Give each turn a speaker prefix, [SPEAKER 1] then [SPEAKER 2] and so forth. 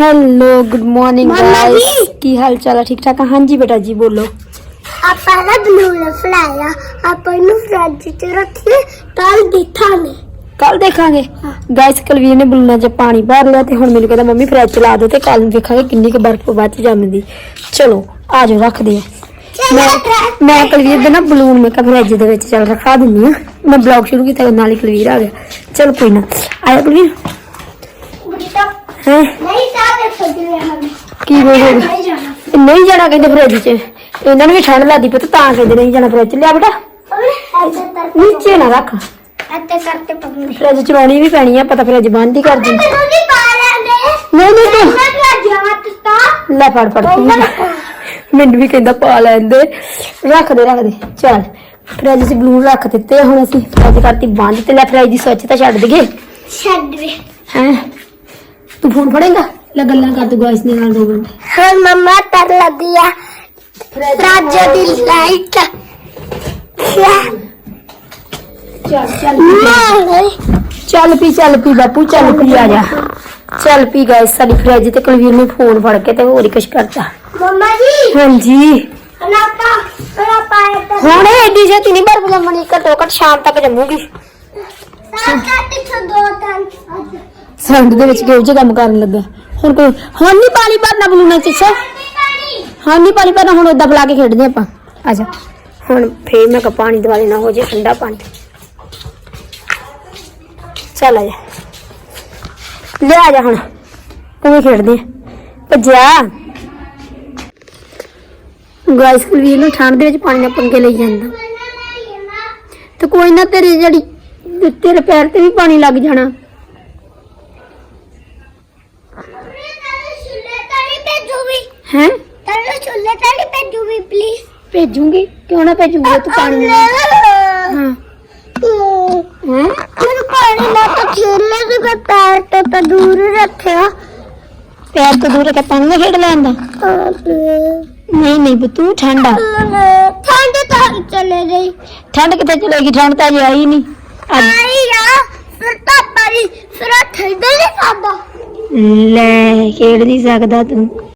[SPEAKER 1] Hello good morning
[SPEAKER 2] ਮੰਮਾ
[SPEAKER 1] guys
[SPEAKER 2] ਜੀ।
[SPEAKER 1] ਕੀ ਹਾਲ ਚਾਲ ਹੈ ਠੀਕ ਠਾਕ ਆ? ਹਾਂਜੀ ਬੇਟਾ ਜੀ ਬੋਲੋ
[SPEAKER 2] ਆਪਾਂ ਨਾ ਬਲੂਨ ਫਲਾਇਆ ਆਪਾਂ ਇਹਨੂੰ ਫ੍ਰਿਜ 'ਚ ਰੱਖੀਏ ਕੱਲ ਦੇਖਾਂਗੇ
[SPEAKER 1] ਕੱਲ ਦੇਖਾਂਗੇ ਗਾਇਸ ਕਲਵੀਰ ਨੇ ਬਲੂਨਾਂ 'ਚ ਪਾਣੀ ਭਰ ਲਿਆ ਤੇ ਹੁਣ ਮੈਨੂੰ ਕਹਿੰਦਾ ਮੰਮੀ ਫ੍ਰਿਜ ਚਲਾ ਦਿਓ ਤੇ ਕੱਲ ਨੂੰ ਦੇਖਾਂਗੇ ਕਿੰਨੀ ਕੁ ਬਰਫ਼ ਬਾਅਦ 'ਚ ਜੰਮਦੀ ਚਲੋ ਆ ਜਾਓ ਰੱਖਦੇ ਆ ਮੈਂ ਮੈਂ ਕਲਵੀਰ ਦੇ ਨਾ ਬਲੂਨ ਮੈਂ ਕਿਹਾ ਫ੍ਰਿਜ ਦੇ ਵਿੱਚ ਚੱਲ ਰਖਾ ਦਿੰਨੀ ਆ ਮੈਂ ਬਲੌਗ ਸ਼ੁਰੂ ਕੀਤਾ ਨਾਲ ਹੀ ਕਲਵੀਰ ਆ ਗਿਆ ਚਲ ਕੋਈ ਨਾ ਆਇਆ ਕਲਵੀਰ ਹੈ?
[SPEAKER 2] ਨਹੀਂ ਤਾਂ ਦੇਖੋ
[SPEAKER 1] ਕੀ ਹੋ ਗਿਆ?
[SPEAKER 2] ਨਹੀਂ ਜਾਣਾ।
[SPEAKER 1] ਇਹ ਨਹੀਂ ਜਾਣਾ ਕਹਿੰਦੇ ਫ੍ਰਿਜ 'ਚ। ਇਹਨਾਂ ਨੂੰ ਵੀ ਠੰਡ ਲੱਗਦੀ ਪਈ ਤੇ ਤਾਂ ਕਹਿੰਦੇ ਨਹੀਂ ਜਾਣਾ ਫ੍ਰਿਜ 'ਚ। ਲਿਆ ਬੇਟਾ। ਨੀਚੇ ਨਾ ਰੱਖ।
[SPEAKER 2] ਅੱਤੇ ਕਰਤੇ ਪੰਗੇ
[SPEAKER 1] ਫ੍ਰਿਜ ਚਲਾਉਣੀ ਵੀ ਪੈਣੀ ਆ ਪਤਾ ਫ੍ਰਿਜ ਬੰਦ ਹੀ ਕਰ ਦੀ।
[SPEAKER 2] ਨਹੀਂ
[SPEAKER 1] ਨਹੀਂ ਤੂੰ
[SPEAKER 2] ਤੂੰ।
[SPEAKER 1] ਲੈ ਫੜ ਫੜ ਤੂੰ ਮੈਨੂੰ ਵੀ ਕਹਿੰਦਾ ਪਾ ਲੈਂਦੇ ਰੱਖ ਦੇ ਰੱਖ ਦੇ। ਚੱਲ ਫ੍ਰਿਜ 'ਚ ਬਲੂਨ ਰੱਖ ਦਿੱਤੇ ਹੁਣ ਅਸੀਂ। ਫ੍ਰਿਜ ਕਰਤੀ ਬੰਦ ਤੇ ਲੈ ਫ੍ਰਿਜ ਦੀ ਸਵੱਛਤਾ ਛੱਡ ਦਈਏ।
[SPEAKER 2] ਛੱਡ ਦੇ।
[SPEAKER 1] ਹੈ? ਤੂੰ ਫੋਨ ਫੜੇਗਾ? ਲੈ ਗੱਲਾਂ ਕਰ ਤੂੰ ਗਾਇਸ ਦੇ ਨਾਲ ਦੋ ਮਿੰਟ।
[SPEAKER 2] ਹਾਂ ਮਮਾ ਤਰ ਲੱਗੀ ਆ। ਰਾਜਾ ਦੀ ਲਾਈਟ
[SPEAKER 1] ਚੱਲ ਚੱਲ
[SPEAKER 2] ਮਾਰੇ
[SPEAKER 1] ਚੱਲ ਪੀ ਚੱਲ ਪੀ ਬਾਪੂ ਚੱਲ ਪੀ ਆ ਜਾ। ਚੱਲ ਪੀ ਗਾਇਸ ਸਾਡੀ ਫ੍ਰਿਜ ਤੇ ਕੁਲਵੀਰ ਨੇ ਫੋਨ ਫੜ ਕੇ ਤੇ ਹੋਰ ਹੀ ਕੁਛ ਕਰਤਾ।
[SPEAKER 2] ਮਮਾ ਜੀ।
[SPEAKER 1] ਹਾਂਜੀ।
[SPEAKER 2] ਅਨਾਪਾ
[SPEAKER 1] ਹੁਣ ਐਡੀ ਛੇਤੀ ਨਹੀਂ ਬਰਫ ਜੰਮਣੀ ਘੱਟੋ ਘੱਟ ਸ਼ਾਮ ਤੱਕ ਜੰਮੂਗੀ।
[SPEAKER 2] ਕੱਟ ਦੋ ਤਾਂ
[SPEAKER 1] ਸੰਡ ਦੇ ਵਿੱਚ ਕਿਹੋ ਜਿਹਾ ਕੰਮ ਕਰਨ ਲੱਗਾ? ਹੁਣ ਕੋਈ ਹੁਣ ਨਹੀਂ ਪਾਣੀ ਭਰਨਾ ਬਲੂਨਾ ਚ ਹਾਂ ਨਹੀਂ ਪਾਣੀ ਭਰਨਾ, ਹੁਣ ਓਦਾਂ ਬੁਲਾ ਕੇ ਖੇਡਦੇ ਆਪਾਂ। ਆ ਜਾ। ਹੁਣ ਫੇਰ ਮੈਂ ਕਹ ਪਾਣੀ ਦਵਾ ਲੈਣਾ ਹੋ ਜੇ ਠੰਡਾ ਪਾਣੀ। ਚੱਲ ਆ ਜਾ। ਲੈ ਆ ਜਾ ਹੁਣ। ਤੂੰ ਖੇਡਦੇ ਆ। ਭੱਜਿਆ। ਗਾਇਸ ਕੁਲਵੀਰ ਨੂੰ ਠੰਡ ਦੇ ਵਿੱਚ ਪਾਣੀ ਨਾਲ ਪੰਗੇ ਲਈ ਜਾਂਦਾ। ਤੇ ਕੋਈ ਨਾ ਤੇਰੀ ਜਿਹੜੀ, ਤੇਰੇ ਪੈਰ ਤੇ ਵੀ ਪਾਣੀ ਲੱਗ ਜਾਣਾ। ਹੈ?
[SPEAKER 2] ਛੁੱਲੇ ਤਾਂ ਭੇਜੂ ਵੀ ਪਲੀਜ਼
[SPEAKER 1] ਭੇਜੂਗੀ? ਕਿਉਂ ਨਾ ਭੇਜੂਗੀ? ਤੂੰ ਪਾਣੀ ਹਾਂ। ਹੈ।
[SPEAKER 2] ਮੈਨੂੰ ਪਾਣੀ ਨਾ ਤਾਂ ਖੇਲਣੇ ਦੇ ਮੈਂ ਪੈਰ ਤੇ ਤਾਂ ਦੂਰ ਰੱਖਿਆ।
[SPEAKER 1] ਪੈਰ ਤੋਂ ਦੂਰ ਕੇ ਪਾਣੀ ਨਾਲ ਖੇਡ ਲੈਂਦਾ ਨਹੀਂ ਨਹੀਂ ਬਤੂ ਠੰਡਾ
[SPEAKER 2] ਠੰਡ ਤਾਂ ਚਲੇ ਗਈ।
[SPEAKER 1] ਠੰਡ ਕਿੱਥੇ ਚਲੇਗੀ ਠੰਡ ਤਾਂ ਅਜੇ ਆਈ ਨਹੀਂ।
[SPEAKER 2] ਆਈ ਆ। ਫਿਰ ਤਾਂ ਪਾਣੀ ਫਿਰ ਠੰਡ ਨਹੀਂ ਖਾਦਾ
[SPEAKER 1] ਲੈ ਖੇਡ ਨਹੀਂ ਸਕਦਾ ਤੂੰ।